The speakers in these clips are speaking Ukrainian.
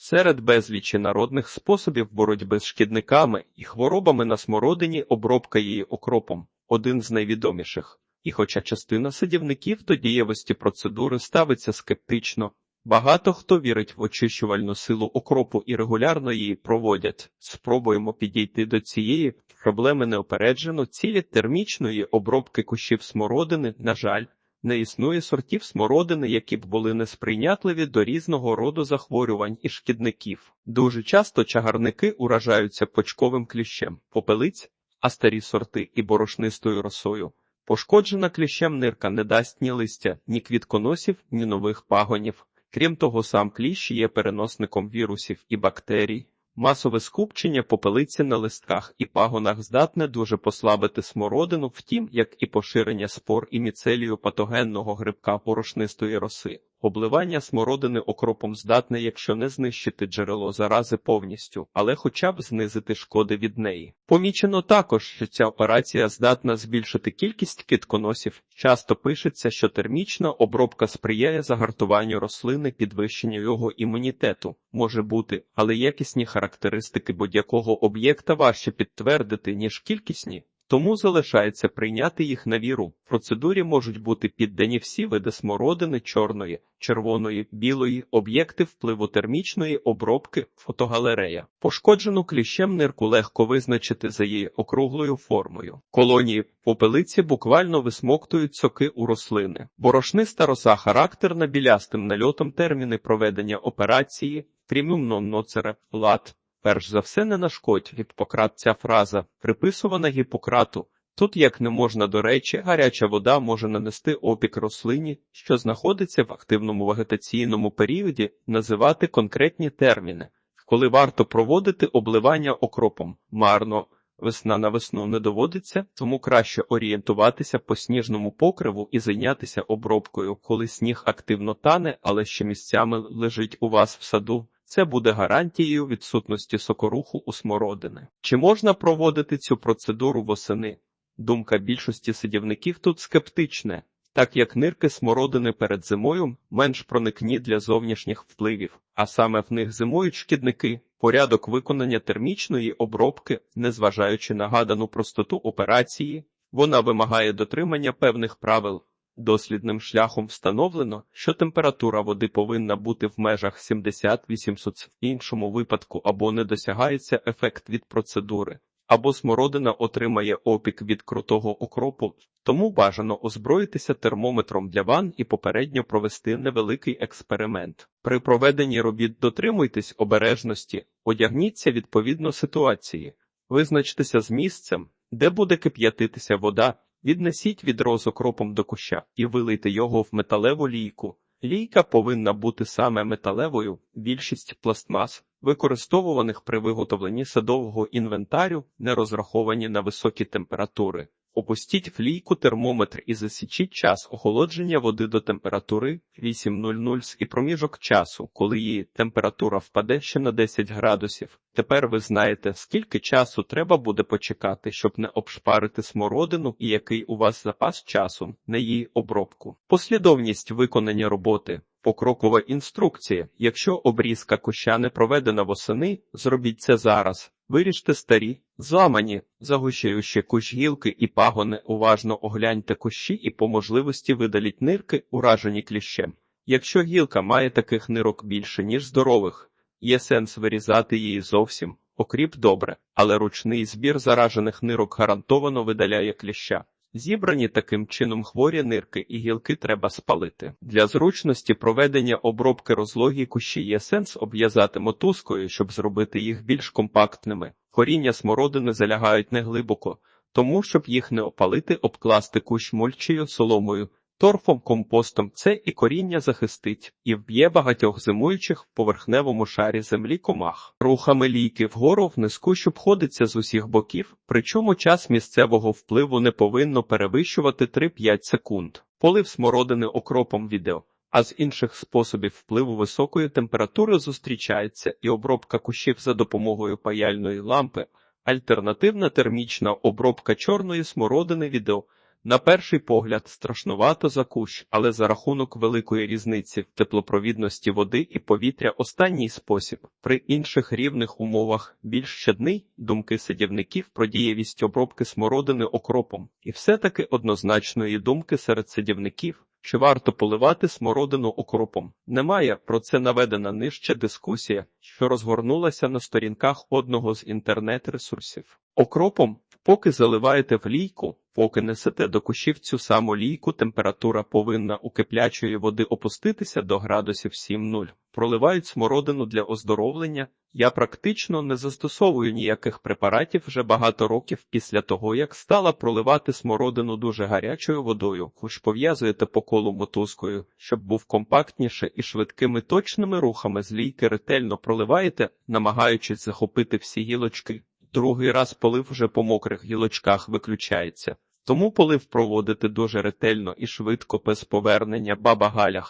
Серед безлічі народних способів боротьби з шкідниками і хворобами на смородині обробка її окропом один з найвідоміших. І хоча частина садівників до дієвості процедури ставиться скептично, багато хто вірить в очищувальну силу окропу і регулярно її проводять. Спробуємо підійти до цієї проблеми неопереджено. Цілі термічної обробки кущів смородини, на жаль, не існує сортів смородини, які б були несприйнятливі до різного роду захворювань і шкідників. Дуже часто чагарники уражаються почковим кліщем, попелиць, а старі сорти і борошнистою росою. Пошкоджена кліщем нирка не дасть ні листя, ні квітконосів, ні нових пагонів. Крім того, сам кліщ є переносником вірусів і бактерій. Масове скупчення попелиці на листках і пагонах здатне дуже послабити смородину, втім, як і поширення спор і міцелію патогенного грибка порошнистої роси. Обливання смородини окропом здатне, якщо не знищити джерело зарази повністю, але хоча б знизити шкоди від неї. Помічено також, що ця операція здатна збільшити кількість квітконосів. Часто пишеться, що термічна обробка сприяє загартуванню рослини, підвищенню його імунітету. Може бути, але якісні характеристики будь-якого об'єкта важче підтвердити, ніж кількісні. Тому залишається прийняти їх на віру. В процедурі можуть бути піддані всі види смородини чорної, червоної, білої, об'єкти впливу термічної обробки, фотогалерея. Пошкоджену кліщем нирку легко визначити за її округлою формою. Колонії попелиці буквально висмоктують соки у рослини. Борошниста роса характерна білястим нальотом терміни проведення операції, прімумно ноцере, лад. Перш за все не нашкодь Гіппократ ця фраза, приписувана Гіппократу. Тут, як не можна до речі, гаряча вода може нанести опік рослині, що знаходиться в активному вегетаційному періоді, називати конкретні терміни, коли варто проводити обливання окропом. Марно, весна на весну не доводиться, тому краще орієнтуватися по сніжному покриву і зайнятися обробкою, коли сніг активно тане, але ще місцями лежить у вас в саду. Це буде гарантією відсутності сокоруху у смородини. Чи можна проводити цю процедуру восени? Думка більшості садівників тут скептична, так як нирки смородини перед зимою менш проникні для зовнішніх впливів, а саме в них зимують шкідники, порядок виконання термічної обробки, незважаючи на гадану простоту операції, вона вимагає дотримання певних правил. Дослідним шляхом встановлено, що температура води повинна бути в межах 70-800, в іншому випадку або не досягається ефект від процедури, або смородина отримає опік від крутого окропу, тому бажано озброїтися термометром для ван і попередньо провести невеликий експеримент. При проведенні робіт дотримуйтесь обережності, одягніться відповідно ситуації, визначтеся з місцем, де буде кип'ятитися вода. Віднесіть відро з окропом до куща і вилийте його в металеву лійку. Лійка повинна бути саме металевою. Більшість пластмас, використовуваних при виготовленні садового інвентарю, не розраховані на високі температури. Опустіть в лійку термометр і засічіть час охолодження води до температури 8.00 і проміжок часу, коли її температура впаде ще на 10 градусів. Тепер ви знаєте, скільки часу треба буде почекати, щоб не обшпарити смородину і який у вас запас часу на її обробку. Послідовність виконання роботи. Покрокова інструкція. Якщо обрізка куща не проведена восени, зробіть це зараз. Виріжте старі, зламані, загущаючи кущ гілки і пагони, уважно огляньте кущі і по можливості видаліть нирки, уражені кліщем. Якщо гілка має таких нирок більше, ніж здорових, є сенс вирізати її зовсім, окріп добре, але ручний збір заражених нирок гарантовано видаляє кліща. Зібрані таким чином хворі нирки і гілки треба спалити. Для зручності проведення обробки розлогі кущі є сенс обв'язати мотузкою, щоб зробити їх більш компактними. Коріння смородини залягають неглибоко, тому, щоб їх не опалити, обкласти кущ мульчею соломою. Торфом, компостом це і коріння захистить, і вб'є багатьох зимуючих в поверхневому шарі землі комах. Рухами лійки вгору вниз кущ обходиться з усіх боків, причому час місцевого впливу не повинно перевищувати 3-5 секунд. Полив смородини окропом відео. А з інших способів впливу високої температури зустрічається і обробка кущів за допомогою паяльної лампи, альтернативна термічна обробка чорної смородини відео. На перший погляд страшнувато за кущ, але за рахунок великої різниці в теплопровідності води і повітря останній спосіб. При інших рівних умовах більш щадний думки садівників про дієвість обробки смородини окропом. І все-таки однозначної думки серед садівників. Чи варто поливати смородину окропом? Немає про це наведена нижче дискусія, що розгорнулася на сторінках одного з інтернет-ресурсів. Окропом, поки заливаєте в лійку, поки несете до кущів цю саму лійку, температура повинна у киплячої води опуститися до градусів 7-0. Проливають смородину для оздоровлення. Я практично не застосовую ніяких препаратів вже багато років після того, як стала проливати смородину дуже гарячою водою, хоч пов'язуєте по колу мотузкою, щоб був компактніше і швидкими точними рухами з лійки ретельно проливаєте, намагаючись захопити всі гілочки. Другий раз полив вже по мокрих гілочках виключається. Тому полив проводити дуже ретельно і швидко без повернення баба Галя.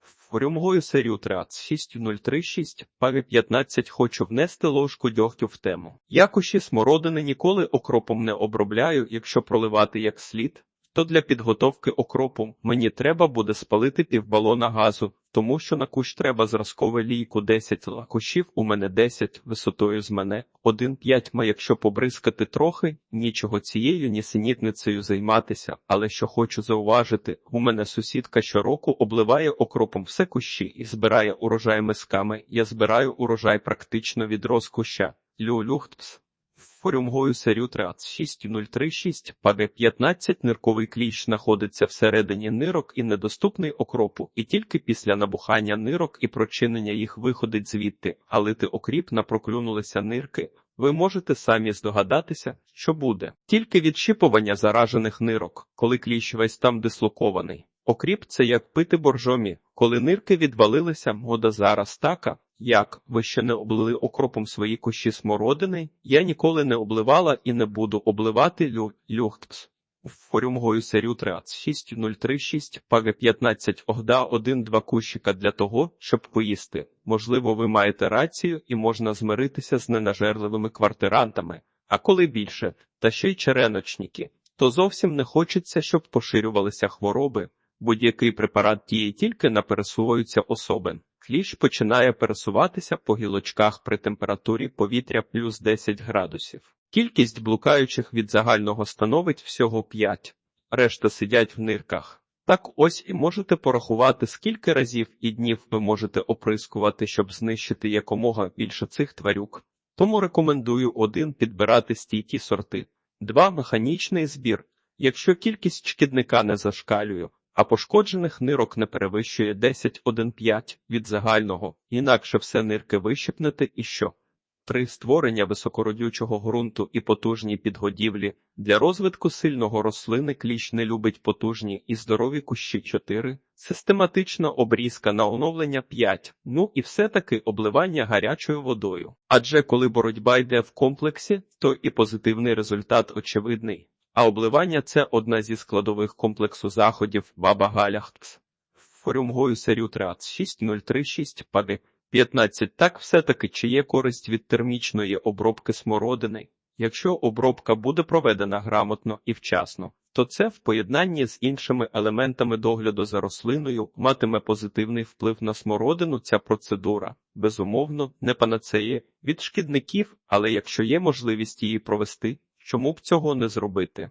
Форюмгою серію 36036, паві 15 хочу внести ложку дьогтю в тему. Якощі смородини ніколи окропом не обробляю, якщо проливати як слід, то для підготовки окропу мені треба буде спалити півбалона газу, тому що на кущ треба зразкове лійку 10 лакушів, у мене 10, висотою з мене 1,5 ма якщо побризкати трохи, нічого цією нісенітницею займатися, але що хочу зауважити, у мене сусідка щороку обливає окропом все кущі і збирає урожай мисками, я збираю урожай практично від розкуща. Лю-люхтпс. Форюмгою серію 36036, паде 15 нирковий кліщ знаходиться всередині нирок і недоступний окропу, і тільки після набухання нирок і прочинення їх виходить звідти, а лити окріп на проклюнулися нирки. Ви можете самі здогадатися, що буде. Тільки відщипування заражених нирок, коли кліщ весь там дислокований. Окріп це як пити боржомі, коли нирки відвалилися, мода зараз така. Як ви ще не облили окропом свої кущі смородини? Я ніколи не обливала і не буду обливати лю... люхтпс. Форюмгою серію 36036, паве 15 огда 1-2 кущика для того, щоб поїсти. Можливо, ви маєте рацію і можна змиритися з ненажерливими квартирантами, а коли більше, та ще й череночники, то зовсім не хочеться, щоб поширювалися хвороби. Будь-який препарат діє тільки на пересуваються особи. Кліщ починає пересуватися по гілочках при температурі повітря плюс 10 градусів. Кількість блукаючих від загального становить всього 5, решта сидять в нирках. Так ось і можете порахувати, скільки разів і днів ви можете оприскувати, щоб знищити якомога більше цих тварюк. Тому рекомендую один підбирати стійкі сорти, два механічний збір. Якщо кількість шкідника не зашкалює, а пошкоджених нирок не перевищує 10-1,5 від загального, інакше все нирки вищипнете і що. Три створення високородючого ґрунту і потужній підгодівлі для розвитку сильного рослини кліщ не любить потужні і здорові кущі 4, систематична обрізка на оновлення 5, ну і все-таки обливання гарячою водою. Адже коли боротьба йде в комплексі, то і позитивний результат очевидний. А обливання це одна зі складових комплексу заходів Баба Галяхтс. Форюмгою серію 36036 пади 15. Так все-таки чи є користь від термічної обробки смородини? Якщо обробка буде проведена грамотно і вчасно, то це в поєднанні з іншими елементами догляду за рослиною матиме позитивний вплив на смородину. Ця процедура, безумовно, не панацеє від шкідників, але якщо є можливість її провести, чому б цього не зробити?